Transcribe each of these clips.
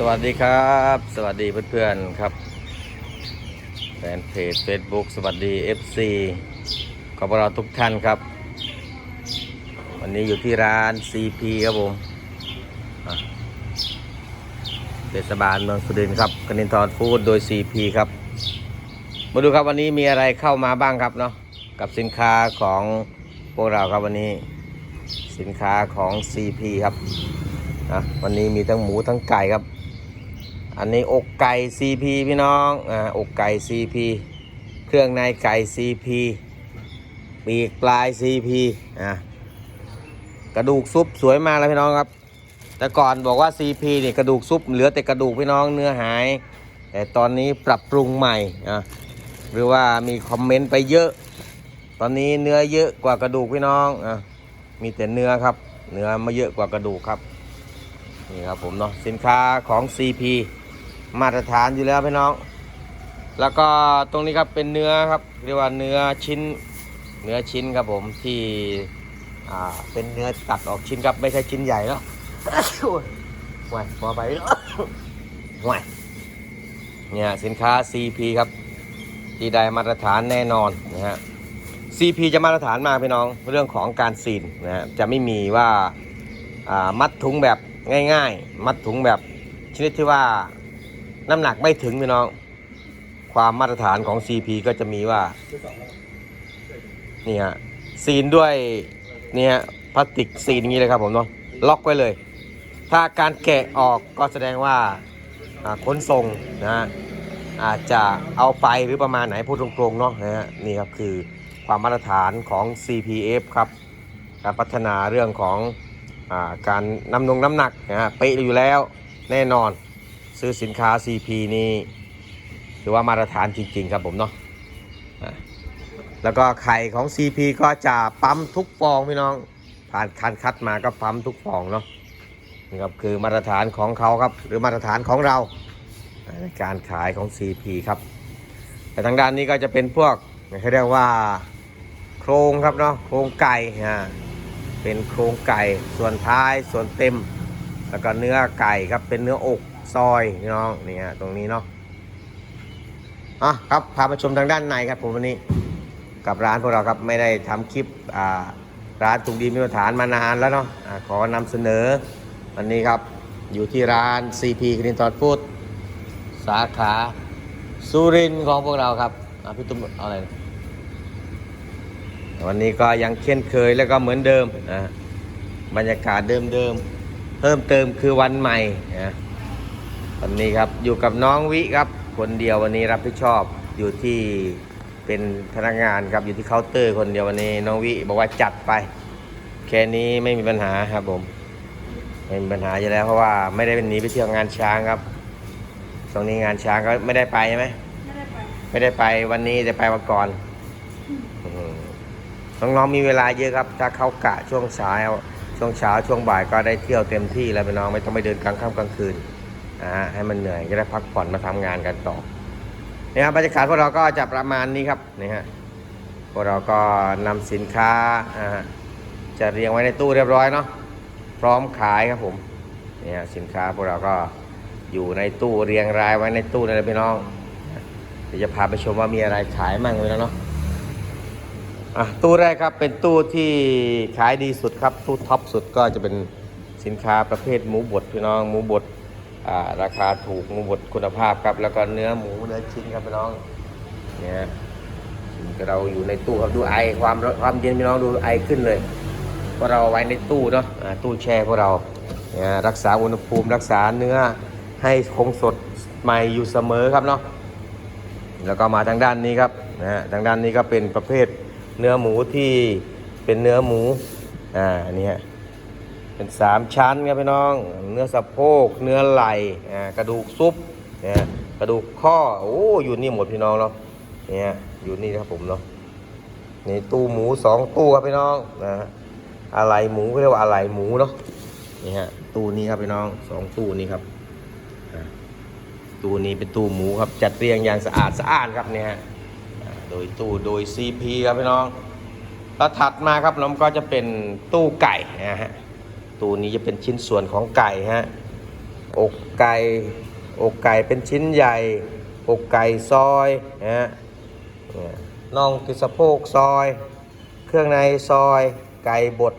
สวัสดีครับ สวัสดีเพื่อนๆครับแฟนเพจ Facebook สวัสดี FC ขอบเราทุกท่านครับ วันนี้อยู่ที่ร้าน CP ครับผมเทศบาลเมืองสุรินทร์ครับกนินทรฟู้ดโดย CP ครับ มาดูครับวันนี้มีอะไรเข้ามาบ้างครับเนาะกับสินค้าของพวกเราครับวันนี้สินค้าของ CP ครับอะวันนี้มีทั้งหมูทั้งไก่ครับ อันนี้อกไก่ CP พี่น้องอ่าอกไก่ CP เครื่องในไก่ CP ปีกปลาย CP อะกระดูกซุปสวยมากเลยพี่น้องครับ แต่ก่อนบอกว่า CP เนี่ยกระดูกซุปเหลือแต่กระดูกพี่น้องเนื้อหาย แต่ตอนนี้ปรับปรุงใหม่อะหรือว่ามีคอมเมนต์ไปเยอะ ตอนนี้เนื้อเยอะกว่ากระดูกพี่น้องอะมีแต่เนื้อครับ เนื้อมาเยอะกว่ากระดูกครับนี่ครับผมเนาะสินค้าของ CP มาตรฐานอยู่แล้วพี่น้อง แล้วก็ตรงนี้ครับเป็นเนื้อครับ เรียกว่าเนื้อชิ้น เนื้อชิ้นครับผมที่อ่าเป็นเนื้อตัดออกชิ้นครับไม่ใช่ชิ้นใหญ่แล้วห่วยพอไปแล้วห่วยเนี่ยสินค้า CP ครับ ที่ได้มาตรฐานแน่นอนนะฮะ CP จะมาตรฐานมาพี่น้องเรื่องของการซีนนะฮะจะไม่มีว่าอ่ามัดถุงแบบง่าย ๆ มัดถุงแบบชนิดที่ว่า น้ำหนักไม่ถึงพี่น้อง ความมาตรฐานของ CP ก็จะมีว่า นี่ฮะซีนด้วยนี่ฮะพลาสติกซีนอย่างนี้เลยครับผมเนาะล็อกไว้เลย ถ้าการแกะออกก็แสดงว่าขนส่งนะฮะอาจจะเอาไปหรือประมาณไหนพูดตรงๆเนาะนะฮะนี่ครับคือความมาตรฐานของ CPF ครับการพัฒนาเรื่องของอการนำนงน้ำหนักนะฮะเป๊ะอยู่แล้วแน่นอน ซื้อสินค้า CP นี้ถือว่ามาตรฐานจริง ๆ ครับผมเนาะแล้วก็ไข่ของ CP ก็จะปั๊มทุกฟองพี่น้อง ผ่านคันคัดมาก็ปั๊มทุกฟองเนาะนี่ครับคือมาตรฐานของเขาครับ หรือมาตรฐานของเราในการขายของ CP ครับ แต่ทางด้านนี้ก็จะเป็นพวกเขาเรียกว่าโครงครับเนาะโครงไก่ฮะเป็นโครงไก่ส่วนท้ายส่วนเต็ม แล้วก็เนื้อไก่ครับเป็นเนื้ออก ซอยพี่น้องนี่ฮะตรงนี้เนาะอะครับพามาชมทางด้านในครับผมวันนี้ กับร้านพวกเราครับไม่ได้ทำคลิปอ่าร้านถุงดีมีมาตรฐานมานานแล้วเนาะอะขอนำเสนอ วันนี้ครับอยู่ที่ร้าน CP คลินทอดฟูดสาขาสุรินทร์ของพวกเราครับพี่ตุ้มเอาอะไรวันนี้ก็ยังเช่นเคยแล้วก็เหมือนเดิมนะบรรยากาศเดิมๆเพิ่มเติมคือวันใหม่นะ วันนี้ครับอยู่กับน้องวิครับ คนเดียววันนี้รับผิดชอบอยู่ที่เป็นพนักงานครับอยู่ที่เคาน์เตอร์คนเดียววันนี้ น้องวิบอกว่าจัดไป แค่นี้ไม่มีปัญหาครับผมไม่มีปัญหาอยู่แล้วเพราะว่าไม่ได้เป็นหนีไปเที่ยวงานช้างครับตรงนี้งานช้างก็ไม่ได้ไปใช่ไหมไม่ได้ไปไม่ได้ไปวันนี้แต่ไปมาก่อนอืมน้องๆมีเวลาเยอะครับ ถ้าเขากะช่วงเช้าช่วงเช้าช่วงบ่ายก็ได้เที่ยวเต็มที่แล้วพี่น้องไม่ต้องไปเดินกลางค่ำกลางคืน นะฮะให้มันเหนื่อยจะได้พักผ่อนมาทำงานกันต่อนี่ครับบรรยากาศพวกเราก็จะประมาณนี้ครับนี่ฮะพวกเราก็นำสินค้าจะเรียงไว้ในตู้เรียบร้อยเนาะพร้อมขายครับผมเนี่ยสินค้าพวกเราก็อยู่ในตู้เรียงรายไว้ในตู้นะพี่น้องเดี๋ยวจะพาไปชมว่ามีอะไรขายมั่งเลยนะเนาะอะตู้แรกครับเป็นตู้ที่ขายดีสุดครับตู้ท็อปสุดก็จะเป็นสินค้าประเภทหมูบดพี่น้องหมูบด ราคาถูกหมูบดคุณภาพครับ แล้วก็เนื้อหมูเนื้อชิ้นครับพี่น้องเนี่ยเราอยู่ในตู้ครับดูไอความร้อนความเย็นพี่น้องดูไอขึ้นเลยพวกเราเอาไว้ในตู้เนาะตู้แช่พวกเราเนี่ยรักษาอุณหภูมิรักษาเนื้อให้คงสดใหม่อยู่เสมอครับเนาะแล้วก็มาทางด้านนี้ครับนะฮะทางด้านนี้ก็เป็นประเภทเนื้อหมูที่เป็นเนื้อหมูอ่านนี้ฮะ เป็นสามชั้นครับพี่น้อง เนื้อสะโพก เนื้อไหล่กระดูกซุปเนี่ยกระดูกข้อโอ้อยู่นี่หมดพี่น้องเนาะเนี่ยอยู่นี่ครับผมเนาะนี่ตู้หมูสองตู้ครับพี่น้องนะฮะอะไรหมูเขาเรียกว่าอะไรหมูเนาะนี่ฮะตู้นี้ครับพี่น้องสองตู้นี้ครับตู้นี้เป็นตู้หมูครับจัดเรียงอย่างสะอาดสะอาดครับเนี่ยโดยตู้โดย CP ครับพี่น้องแล้วถัดมาครับน้องก็จะเป็นตู้ไก่นะฮะ ตู้นี้จะเป็นชิ้นส่วนของไก่ฮะ อกไก่ อกไก่เป็นชิ้นใหญ่ อกไก่ซอยนะฮะน่องติสะโพกซอย เครื่องในซอย ไก่บด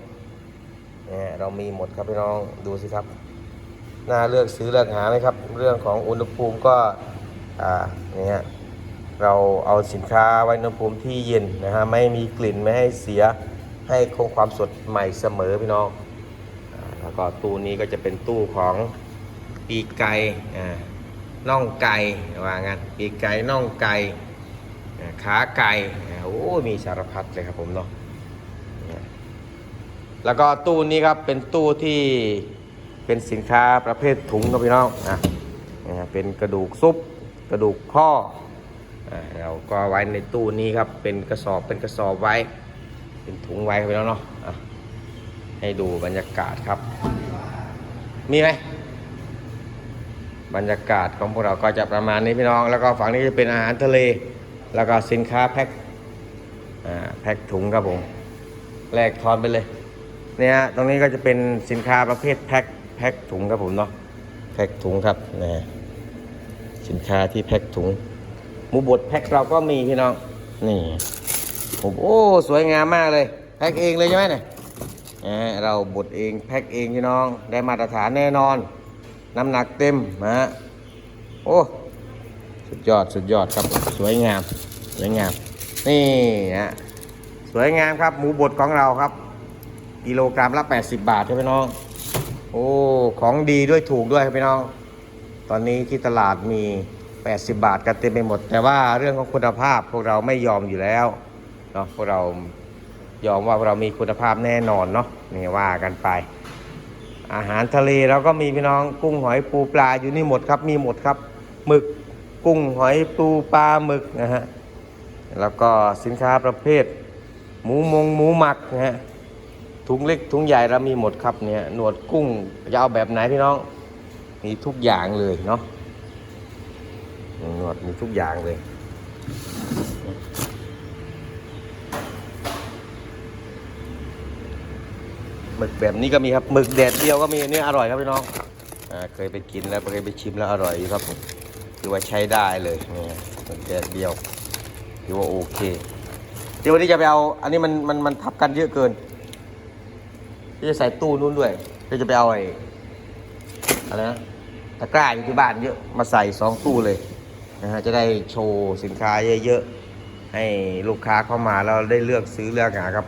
เนี่ยเรามีหมดครับพี่น้อง ดูสิครับ น่าเลือกซื้อเลือกหาไหมครับ เรื่องของอุณหภูมิก็ อ่าเนี่ยเราเอาสินค้าไว้อุณหภูมิที่เย็นนะฮะ ไม่มีกลิ่น ไม่ให้เสีย ให้คงความสดใหม่เสมอพี่น้อง ก็ตู้นี้ก็จะเป็นตู้ของปีไก่อ่าน่องไก่ว่างั้นปีไก่น่องไก่อ่าขาไก่อ่าโอ้มีสารพัดเลยครับผมเนาะแล้วก็ตู้นี้ครับเป็นตู้ที่เป็นสินค้าประเภทถุงครับพี่น้องนะเป็นกระดูกซุปกระดูกข้ออ่าเราก็ไว้ในตู้นี้ครับเป็นกระสอบเป็นกระสอบไว้ เป็นถุงไว้ครับพี่น้องเนาะอะ ให้ดูบรรยากาศครับ มีไหมบรรยากาศของพวกเราก็จะประมาณนี้พี่น้อง แล้วก็ฝั่งนี้จะเป็นอาหารทะเล แล้วก็สินค้าแพ็คแพ็คถุงครับผมแลกทอนไปเลยเนี่ยฮะตรงนี้ก็จะเป็นสินค้าประเภทแพ็คแพ็คถุงครับผมเนาะแพ็คถุงครับนะสินค้าที่แพ็คถุงหมูบดแพ็คเราก็มีพี่น้องนี่ผมโอ้สวยงามมากเลยแพ็คเองเลยใช่ไหมเนี่ย เราบดเองแพ็คเองพี่น้อง ได้มาตรฐานแน่นอน น้ำหนักเต็มนะฮะโอ้สุดยอดสุดยอดครับสวยงามสวยงาม นี่ฮะสวยงามครับ หมูบดของเราครับ กิโลกรัมละ 80 บาทครับพี่น้อง โอ้ของดีด้วยถูกด้วยครับพี่น้อง ตอนนี้ที่ตลาดมี 80 บาทกันเต็มไปหมด แต่ว่าเรื่องของคุณภาพพวกเราไม่ยอมอยู่แล้วเนาะพวกเรา ยอมว่าเรามีคุณภาพแน่นอนเนาะนี่ว่ากันไป อาหารทะเลเราก็มีพี่น้องกุ้งหอยปูปลาอยู่นี่หมดครับมีหมดครับหมึกกุ้งหอยปูปลาหมึกนะฮะแล้วก็สินค้าประเภท หมูมงหมูหมักนะฮะถุงเล็กถุงใหญ่เรามีหมดครับเนี่ยหนวดกุ้งจะเอาแบบไหนพี่น้องมีทุกอย่างเลยเนาะหนวดมีทุกอย่างเลย หมึกแบบนี้ก็มีครับหมึกแดดเดียวก็มีอันนี้อร่อยครับพี่น้องอาเคยไปกินแล้วเคยไปชิมแล้วอร่อยครับผมคือว่าใช้ได้เลยนี่หมึกแดดเดียวถือว่าโอเคเดี๋ยววันนี้จะไปเอา อันนี้มันมันมันทับกันเยอะเกินที่จะใส่ตู้นู้นด้วยก็จะไปเอาไอ้อะไรนะตะกร้าอยู่ที่บ้านเยอะมาใส่สองตู้เลยนะฮะจะได้โชว์สินค้าเยอะๆให้ลูกค้าเข้ามาแล้วได้เลือกซื้อเลือกหาครับ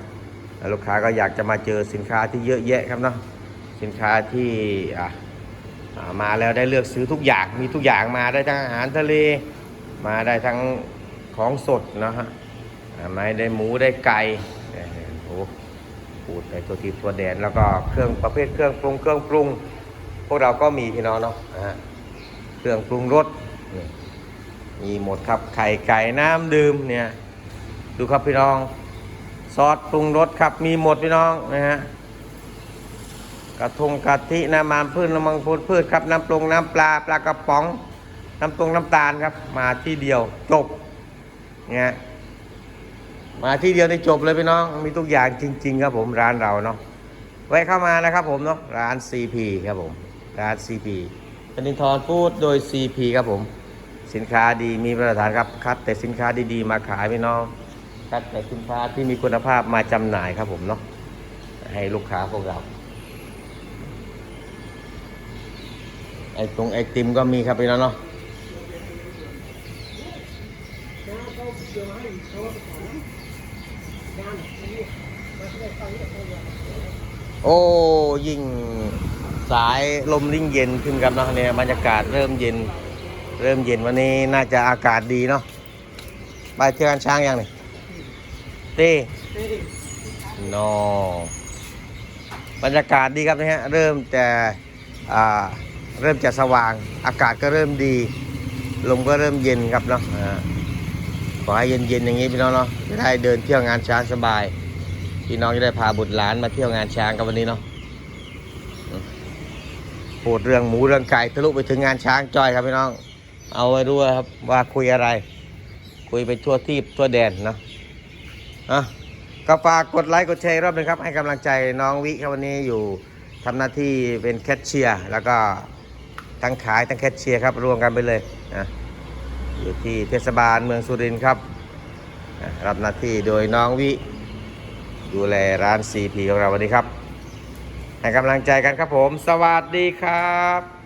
ลูกค้าก็อยากจะมาเจอสินค้าที่เยอะแยะครับเนาะสินค้าที่มาแล้วได้เลือกซื้อทุกอย่างมีทุกอย่างมาได้ทั้งอาหารทะเล มาได้ทั้งของสดนะฮะอ่าไม่ได้หมูได้ไก่เออโอ้ปูดในตัวทีตัวแดนแล้วก็เครื่องประเภทเครื่องปรุงเครื่องปรุง พวกเราก็มีพี่น้องเนาะะเครื่องปรุงรสนี่มีหมดครับไข่ไก่น้ำดื่มเนี่ยดูครับพี่น้อง อสปรุงรสครับมีหมดพี่น้องนะฮะกระทงกะทิน้ำมันพืชน้ำมันพืชพืชครับน้ำปรุงน้ำปลาปลากระป๋อง น้ำตรงน้ำตาลครับ มาที่เดียวจบเนี่ยมาที่เดียวในจบเลยพี่น้องมีทุกอย่างจริง ๆ ครับผมร้านเราเนาะแวะเข้ามานะครับผมเนาะร้าน CP ครับผมร้าน CP ธนินทรพูดโดย CP ครับผม สินค้าดีมีมาตรฐานครับคัดแต่สินค้าดีๆ มาขายพี่น้อง คัดแต่สินค้าที่มีคุณภาพมาจำหน่ายครับผมเนาะให้ลูกค้าพวกเรา ไอ้ตรงไอติมก็มีครับพี่น้องเนาะโอ้ยิ่งสายลมยิ่งเย็นขึ้นครับเนาะเนี่ยบรรยากาศเริ่มเย็น เริ่มเย็นวันนี้น่าจะอากาศดีเนาะไปเที่ยวกันช้างยังนี่ ตีนอบรรยากาศดีครับนะฮะ เริ่มจะเริ่มจะสว่าง อากาศก็เริ่มดี ลมก็เริ่มเย็นครับเนาะขอให้เย็นๆอย่างนี้พี่น้องเนาะจะได้เดินเที่ยวงานช้างสบาย พี่น้องจะได้พาบุตรหลานมาเที่ยวงานช้างกันวันนี้เนาะอืมพูดเรื่องหมูเรื่องไก่ทะลุไปถึงงานช้างจอยครับพี่น้อง เอาไว้ด้วยครับว่าคุยอะไร คุยไปทั่วที่ทั่วแดนเนาะ อะก็ฝากกดไลค์กดแชร์รอบหนึงครับ ให้กำลังใจน้องวิครับวันนี้อยู่ทำหน้าที่เป็นแคชเชียร์แล้วก็ทั้งขายทั้งแคชเชียร์ครับรวมกันไปเลยนะอยู่ที่เทศบาลเมืองสุรินทร์ครับรับหน้าที่โดยน้องวิ ดูแลร้าน CP ของเราวันนี้ครับ ให้กำลังใจกันครับผม สวัสดีครับ